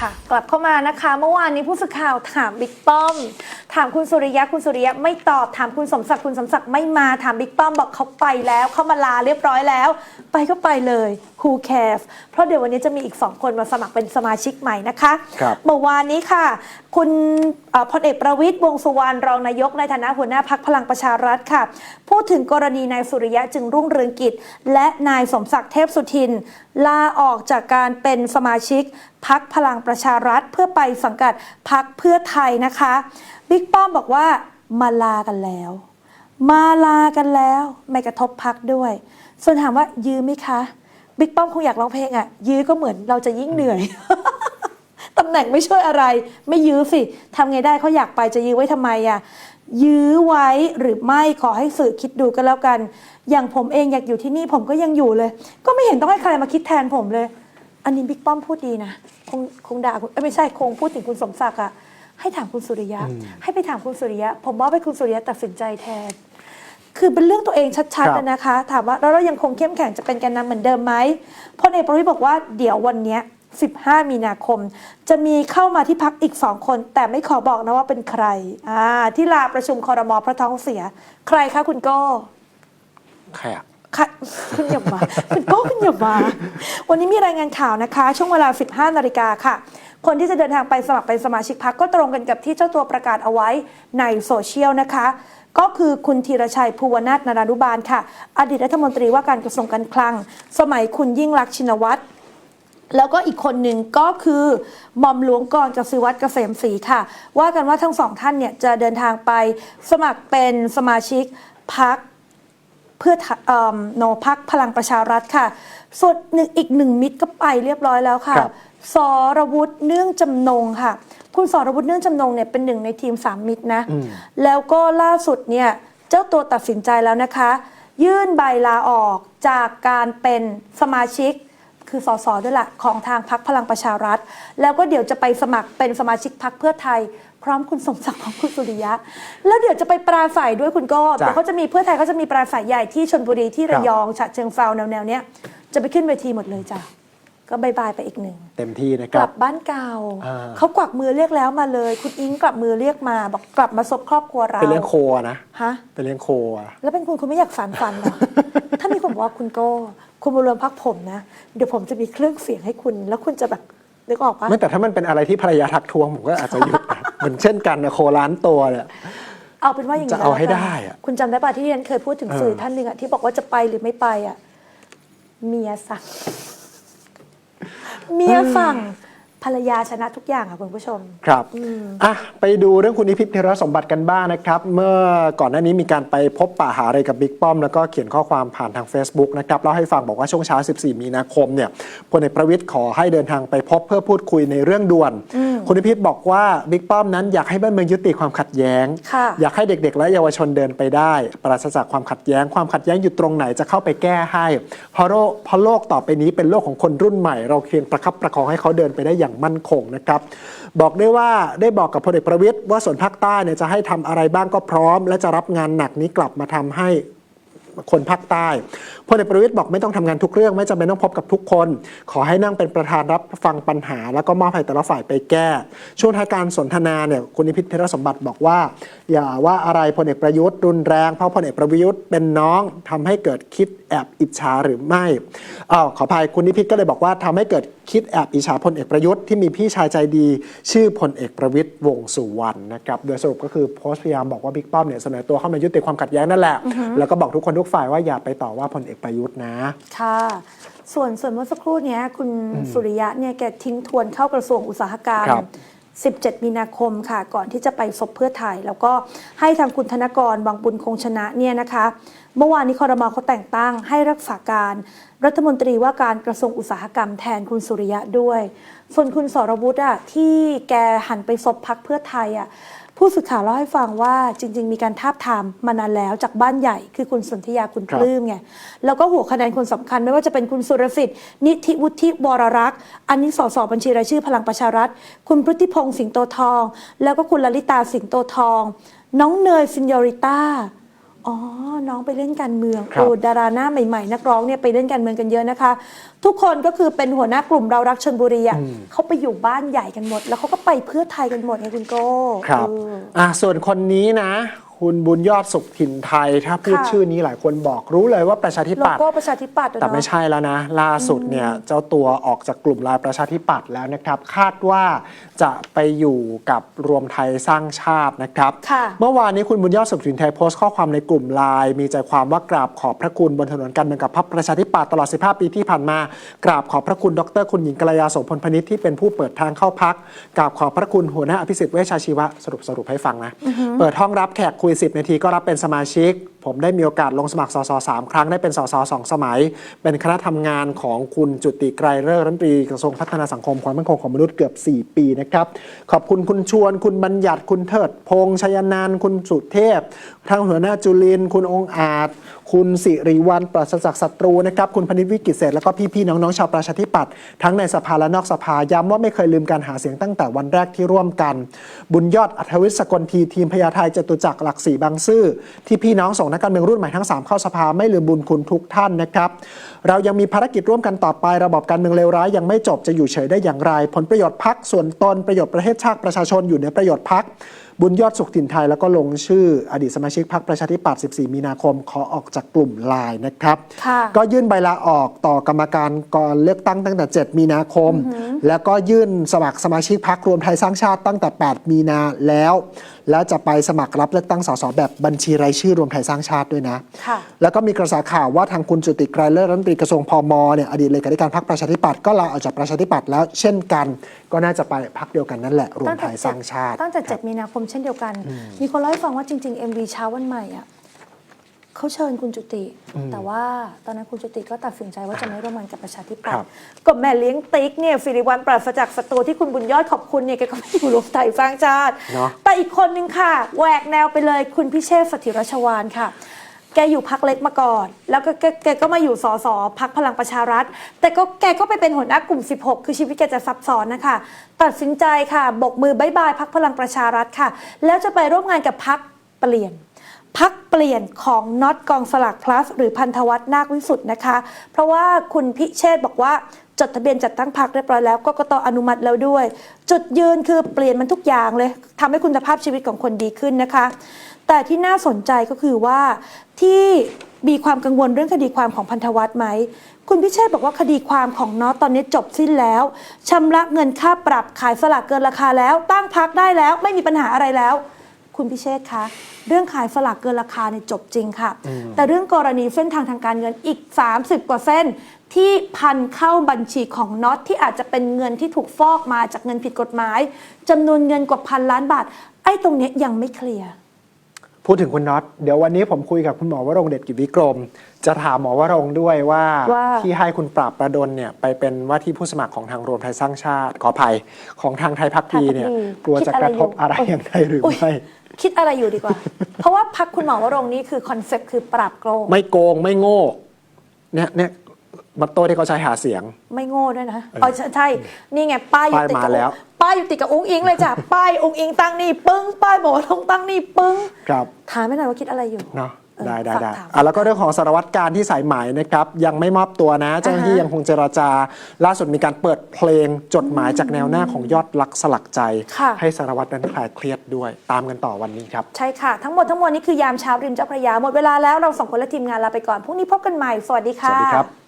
ค่ะ กลับเข้ามานะคะ เมื่อวานนี้ผู้สื่อข่าวถามบิ๊กป้อม ถามคุณสุริยะคุณสุริยะไม่ตอบถามคุณสมศักดิ์คุณสมศักดิ์ไม่มาถามบิ๊กป้อมบอกเขาไปแล้ว เขามาลาเรียบร้อยแล้ว ไปก็ไปเลย who cares เพราะเดี๋ยววันนี้จะมีอีกสองคนมาสมัครเป็นสมาชิกใหม่นะคะครับ เมื่อวานนี้ค่ะ คุณเอ่อพลเอกประวิตยวงษ์สุวรรณรองนายกในฐานะหัวหน้าพักพลังประชารัฐค่ะ พูดถึงกรณีนายสุริยะจึงรุ่งเรืองกิจ และนายสมศักดิ์เทพสุทิน ลาออกจากการเป็นสมาชิกพักพลังประชารัฐ เพื่อไปสังกัดพักเพื่อไทยนะคะบิ๊กป้อมบอกว่ามาลากันแล้ว มาลากันแล้ว ไม่กระทบพักด้วย ส่วนถามว่ายื้อไหมคะ บิ๊กป้อมคงอยากร้องเพลงอะ่ะยื้อก็เหมือนเราจะยิ่งเหนื่อยตำแหน่งไม่ช่วยอะไร ไม่ยื้อสิทำไงได้เขาอยากไปจะยื้อไว้ทำไมอะ่ะยื้อไว้หรือไม่ขอให้สื่อคิดดูกันแล้วกัน อย่างผมเองอยากอยู่ที่นี่ผมก็ยังอยู่เลย ก็ไม่เห็นต้องให้ใครมาคิดแทนผมเลย อันนี้บิ๊กป้อมพูดดีนะคงคงด่าคุณเอ้ยไม่ใช่คงพูดถึงคุณสมศักดิ์อะให้ถามคุณสุริยะ ให้ไปถามคุณสุริยะ ผมว่าให้คุณสุริยะตัดสินใจแทน คือเป็นเรื่องตัวเองชัดครัๆบเลยนะคะ ถามว่าแล้วเรายังคงเข้มแข็งจะเป็นแกนนำเหมือนเดิมไหมพลเอกประวิตยบอกว่าเดี๋ยววันเนี้ย15 มีนาคม จะมีเข้ามาที่พักอีกสองคน แต่ไม่ขอบอกนะว่าเป็นใครอ่าที่ลาประชุมคอรมอเพราะท้องเสีย ใครคะคุณโก้ใครอะ ค่ะ คุณอย่ามา คุณโก้คุณอย่ามา วันนี้มีรายงานข่าวนะคะ ช่วงเวลา 15 นาฬิกาค่ะ คนที่จะเดินทางไปสมัครเป็นสมาชิกพักก็ตรงกันกับที่เจ้าตัวประกาศเอาไว้ในโซเชียลนะคะ ก็คือคุณธีรชัยภูวนาถนารานุบาลค่ะ อดีตรัฐมนตรีว่าการกระทรวงการคลัง สมัยคุณยิ่งรักษณ์ชินวัตรแล้วก็อีกคนหนึ่งก็คือหม่อมหลวงกรกสิวัตรเกษมศรีค่ะ ว่ากันว่าทั้งสองท่านเนี่ยจะเดินทางไปสมัครเป็นสมาชิกพักเพื่อโนพักพลังประชารัฐค่ะ ส่วนหนึ่งอีกหนึ่งมิตรก็ไปเรียบร้อยแล้วค่ะค สรวุฒิเนื่องจำนงค่ะ คุณสรวุฒิเนื่องจำนงเนี่ยเป็นหนึ่งในทีมสามมิตรนะ แล้วก็ล่าสุดเนี่ยเจ้าตัวตัดสินใจแล้วนะคะ ยื่นใบลาออกจากการเป็นสมาชิกคือสสด้วยละของทางพักพลังประชารัฐ แล้วก็เดี๋ยวจะไปสมัครเป็นสมาชิกพักเพื่อไทย พร้อมคุณสมศักดิ์พร้อมคุณสุริยะ แล้วเดี๋ยวจะไปปราศัยด้วยคุณโก็จ้ะเดี๋ยวเขาจะมีเพื่อไทยเขาจะมีปราศัยใหญ่ที่ชนบุรีที่ครัระบยองฉะเชิงเซาแนวๆเนี้ยจะไปขึ้นเวทีหมดเลยจ้ะ ก็บายบายไปอีกหนึ่ง เต็มที่นะคกรัลับ บบ้านเก่าอ่า เขากวักมือเรียกแล้วมาเลย คุณอิงกลับมือเรียกมา บอกกลับมาซบครอบครัวเราไปเลี้ยงโคอะนะฮะไปเลี้ยงโคอะ แล้วเป็นคุณคุณไม่อยากสารฝันเหรอ ถ้ามีคนบอกว่าคุณโก้คุณมารวมพักผมนะเดี๋ยวผมจะมีเครื่องเสียงให้คุณ แล้วคุณจะแบบนึกออกปะ ไม่แต่ถ้ามันเป็นอะไรที่ภรรยาทักทวงผมก็อาจจะหยุดนะ เหมือนเช่นกันนะโคล้านตัวเนี่ย เอาเป็นว่าอย่างนี้จะเอาให้แล้วกันได้อะคุณจำได้ป่ะที่เรียนเคยพูดถึงเออ สื่อท่านหนึ่งอะที่บอกว่าจะไปหรือไม่ไปอะเมียสั่ง เมียฝั่ง รรยาชนะทุกอย่างค่ะคุณผู้ชม ครับอะไปดูเรื่องคุณนิพิษเทระสมบัติกันบ้างนะครับ เมื่อก่อนหน้านี้มีการไปพบป่าหาอะไรกับบิ๊กป้อม แล้วก็เขียนข้อความผ่านทาง Facebook นะครับเล่าให้ฟังบอกว่าช่วงเช้า 14 มีนาคมเนี่ยพลเอกประวิตยขอให้เดินทางไปพบเพื่อพูดคุยในเรื่องด่วน คุณนิพิษบอกว่าบิ๊กป้อมนั้นอยากให้บ้านเมืองยุติความขัดแย้งค่ะอยากให้เด็ก ๆ และเยาวชนเดินไปได้ ปราศจากความขัดแย้ง ความขัดแย้งอยู่ตรงไหนจะเข้าไปแก้ให้เพราะโลกเพราะโลกต่อไปนี้เป็นโลกของคนรุ่นใหม่ เราเพียงประคับประคองให้เขาเดินไปได้อย่างมั่นคงนะครับบอกได้ว่าได้บอกกับพลเอกประวิตยว่าส่วนภาคใต้เนี่ยจะให้ทำอะไรบ้างก็พร้อม และจะรับงานหนักนี้กลับมาทำให้คนภาคใต้พลเอกประวิตยบอกไม่ต้องทำงานทุกเรื่อง ไม่จำเป็นต้องพบกับทุกคน ขอให้นั่งเป็นประธานรับฟังปัญหา แล้วก็มอบให้แต่ละฝ่ายไปแก้ ช่วงท้ายการสนทนาเนี่ยคุณนิพิษเทรสมบัติบอกว่า อย่าว่าอะไรพลเอกประยุทธ์รุนแรงเพราะพลเอกประยุทธ์เป็นน้องทำให้เกิดคิด แอบอิจฉาหรือไม่อ้าวขออภัยคุณนิพิษก็เลยบอกว่าทำให้เกิดคิดแอบอิจฉาพลเอกประยุทธ์ที่มีพี่ชายใจดี ชื่อพลเอกประวิตยวงษ์สุวรรณนะครับโดยสรุปก็คือโพสต์พยายามบอกว่าบิ๊กป้อมเนี่ยเสนอตัวเข้ามายุติความขัดแย้งนั่นแหละ แล้วก็บอกทุกคนทุกฝ่ายว่าอย่าไปต่อว่าพลเอกประยุทธ์นะ ค่ะ ส่วนส่วนเมื่อสักครู่เนี้ยคุณสุริยะเนี่ยแกทิ้งทวนเข้ากระทรวงอุตสาหกรรมครับ 17 มีนาคมค่ะ ก่อนที่จะไปศพเพื่อไทย แล้วก็ให้ทางคุณธนกรวังบุญคงชนะเนี่ยนะคะ เมื่อวานนี้คอรมอเขาแต่งตั้งให้รักษาการรัฐมนตรีว่าการกระทรวงอุตสาหกรรมแทนคุณสุริยะด้วย ส่วนคุณสรวุฒิอะที่แกหันไปซบพักเพื่อไทยอะ ผู้สื่อข่าวเล่าให้ฟังว่าจริง ๆ มีการทาบทามมานานแล้วจากบ้านใหญ่คือคุณสนธยาคุณครัปบลื้มไงแล้วก็หัวคะแนนคนสำคัญไม่ว่าจะเป็นคุณสุรสิทธิ์นิธิวุฒิวรรักษ์อันนี้สสบัญชีรายชื่อพลังประชารัฐ คุณพฤติพงษ์สิงโตทอง แล้วก็คุณลลิตาสิงโตทอง น้องเนยซินยอริต้า อ๋อ น้องไปเล่นการเมืองครับ โอ้ดาราหน้าใหม่ๆ นักร้องเนี่ยไปเล่นการเมืองกันเยอะนะคะ ทุกคนก็คือเป็นหัวหน้ากลุ่มเรารักชนบุรีอะเขาไปอยู่บ้านใหญ่กันหมด แล้วเขาก็ไปเพื่อไทยกันหมดไงคุณโก้ครับเอออะส่วนคนนี้นะ คุณบุญยอดสุขถิ่นไทย ถ้าพูดค่ะ ชื่อนี้หลายคนบอกรู้เลยว่าประชาธิโลปัตย์ โก้ประชาธิปัตย์อะแต่เนาะ ไม่ใช่แล้วนะ ล่าสุดเนี่ยเจ้าตัวออกจากกลุ่มไลน์ประชาธิปัตย์แล้วนะครับ คาดว่าจะไปอยู่กับรวมไทยสร้างชาตินะครับ ค่ะเมื่อวานนี้คุณบุญยอดสุขถิ่นไทยโพสต์ข้อความในกลุ่มไลน์มีใจความว่ากราบขอบพระคุณบนถนนการเมืองกับพรรคประชาธิปัตย์ตลอด 15 ปีที่ผ่านมา กราบขอบพระคุณดรคุณหญิงกัลยาโสพลพนิษฐ์ที่เป็นผู้เปิดทางเข้าพักกราบขอบพระคุณหัวหน้าอภิสิทธิ์เวชชาชีวะสรุปสรุปให้ฟังนะเปิดห้องรับแขกคุยย 10 นาทีก็รับเป็นสมาชิกผมได้มีโอกาสลงสมัครสสสามครั้งได้เป็นสสสองสมัย เป็นคณะทำงานของคุณจุติไกรเลิศรัฐมนตรีกระทรวงพัฒนาสังคมความมั่นคงของมนุษย์เกือบ 4 ปีนะครับ ขอบคุณคุณชวน คุณบัญญัติคุณเทิดพงษ์ชยนันคุณสุเทพทางหัวหน้าจุลิน คุณองอาจ คุณสิริวัลปราศจากศัตรูนะครับคุณพนิษฐ์วิกิตเศรษแล้วก็พี่ๆน้องๆชาวประชาธิปัตย์ทั้งในสภาและนอกสภาย้ำว่าไม่เคยลืมการหาเสียงตั้งแต่วันแรกที่ร่วมกัน บุญยอดอัธวิทย์สกลทีทีมพญาไทยจตุจักรหลักสี่บางซื่อที่พี่น้องส่งนักการเมืองรุ่นใหม่ทั้งสามเข้าสภาไม่ลืมบุญคุณทุกท่านนะครับ เรายังมีภารกิจร่วมกันต่อไประบอบการเมืองเลวร้ายยังไม่จบจะอยู่เฉยได้อย่างไร ผลประโยชน์พักส่วนตนประโยชน์ประเทศชาติประชาชนอยู่ในประโยชน์พักบุญยอดสุขถิ่นไทยแล้วก็ลงชื่ออดีตสมาชิกพรรคประชาธิปัตย์ 14 มีนาคม ขอออกจากกลุ่มไลน์นะครับค่ะก็ยื่นใบลาออกต่อกรรมการก่อนเลือกตั้งตั้งแต่ 7 มีนาคม แล้วก็ยื่นสมัครสมาชิกพรรครวมไทยสร้างชาติตั้งแต่ 8 มีนาแล้ว แล้วจะไปสมัครรับเลือกตั้งสสแบบบัญชีรายชื่อรวมไทยสร้างชาติด้วยนะค่ะแล้วก็มีกระแสข่าวว่าทางคุณจุติไกรเลิศรัฐมนตรีกระทรวงพมเนี่ยอดีตเลขาธิการพรรคประชาธิปัตย์ก็ลาออกจากประชาธิปัตย์แล้วเช่นกัน ก็น่าจะไปพรรคเดียวกันนั่นแหละรวมไทยสร้างชาติ ตั้งแต่ 7 มีนาคมเช่นเดียวกัน มีคนเล่าให้ฟังว่าจริง ๆ MV เช้าวันใหม่อะ เขาเชิญคุณจุติ แต่ว่าตอนนั้นคุณจุติก็ตัดสินใจว่าจะไม่ร่วมงานกับประชาธิปัตครัย์บก็แม่เลี้ยงติ๊กเนี่ยสิริวัลปราศจากศัตรูที่คุณบุญยอดขอบคุณเนี่ยแกก็ไม่อยู่รวมไทยสร้างชาติเนาะแต่อีกคนนึงค่ะแหวกแนวไปเลยคุณพิเชษฐ์สถิรชวานค่ะแกอยู่พักเล็กมาก่อน แล้วก็แกแกก็มาอยู่สสพักพลังประชารัฐ แต่ก็แกก็ไปเป็นหัวหน้ากลุ่ม 16 คือชีวิตแกจะซับซ้อนนะคะ ตัดสินใจค่ะ บกมือบายบายพักพลังประชารัฐค่ะ แล้วจะไปร่วมงานกับพักเปลี่ยน พักเปลี่ยนของน็อตกองสลากพลัสหรือพันธวัฒน์นาควิสุทธ์นะคะ เพราะว่าคุณพิเชษบอกว่าจดทะเบียนจัดตั้งพักเรียบร้อยแล้วก็กตอนุมัติแล้วด้วย จุดยืนคือเปลี่ยนมันทุกอย่างเลยทำให้คุณภาพชีวิตของคนดีขึ้นนะคะ แต่ที่น่าสนใจก็คือว่าที่มีความกังวลเรื่องคดีความของพันธวัฒน์ไหม คุณพิเชษบอกว่าคดีความของน็อตตอนนี้จบสิ้นแล้วชำระเงินค่าปรับขายสลากเกินราคาแล้ว ตั้งพักได้แล้ว ไม่มีปัญหาอะไรแล้ว คุณพิเชษฐ์คะเรื่องขายสลากเกินราคาเนี่ยจบจริงค่ะ แต่เรื่องกรณีเส้นทางทางการเงินอีก 30 กว่าเส้น ที่พันเข้าบัญชีของน็อตที่อาจจะเป็นเงินที่ถูกฟอกมาจากเงินผิดกฎหมายจำนวนเงินกว่าพันล้านบาท ไอ้ตรงเนี้ยยังไม่เคลียร์พูดถึงคุณน็อตเดี๋ยววันนี้ผมคุยกับคุณหมอวรงค์เดชกิจวิกรม จะถามหมอวรงค์ด้วยว่าว่า ที่ให้คุณปราบประดนเนี่ยไปเป็นว่าที่ผู้สมัครของทางรวมไทยสร้างชาติขออภัยของทางไทยพักดีเนี่ยไทยพรรคดีกลัวจะกระทบอะไรคิดอะไรอยู่อย่างไรหรืออุ๊ยไม่ คิดอะไรอยู่ดีกว่า เพราะว่าพักคุณหมอวรงค์นี่คือคอนเซปต์คือปราบโกงไม่โกงไม่โง่เนี่ยเนี่ยมัตโต้ที่เขาใช้หาเสียง ไม่โง่ด้วยนะอ๋อใช่ใช่นี่ไงป้ายอยู่ติดป้ายกับมาแล้วป้ายอยู่ติดกับอุ้งอิงเลยจ้ะป้ายอุ้งอิงตั้งนี่ปึ้งป้ายหมอวรงค์ตั้งนี่ปึ้ง ครับถามไม่หน่อยว่าคิดอะไรอยู่เนาะเออ ได้ได้ฝากได้ถามอะแล้วก็เรื่องของสารวัตรการที่สายไหมนะครับ ยังไม่มอบตัวนะ เจ้าหน้าที่อ่าฮะยังคงเจรจา ล่าสุดมีการเปิดเพลงจดหมายจากแนวหน้าของยอดรักสลักใจค่ะให้สารวัตรนั้นคลายเครียดด้วย ตามกันต่อวันนี้ครับ ใช่ค่ะ ทั้งหมดทั้งมวลนี้คือยามเช้าริมเจ้าพระยาหมดเวลาแล้วเราสองคนและทีมงานลาไปก่อนพรุ่งนี้พบกันใหม่สวัสดีสค่ะวัสดีครับ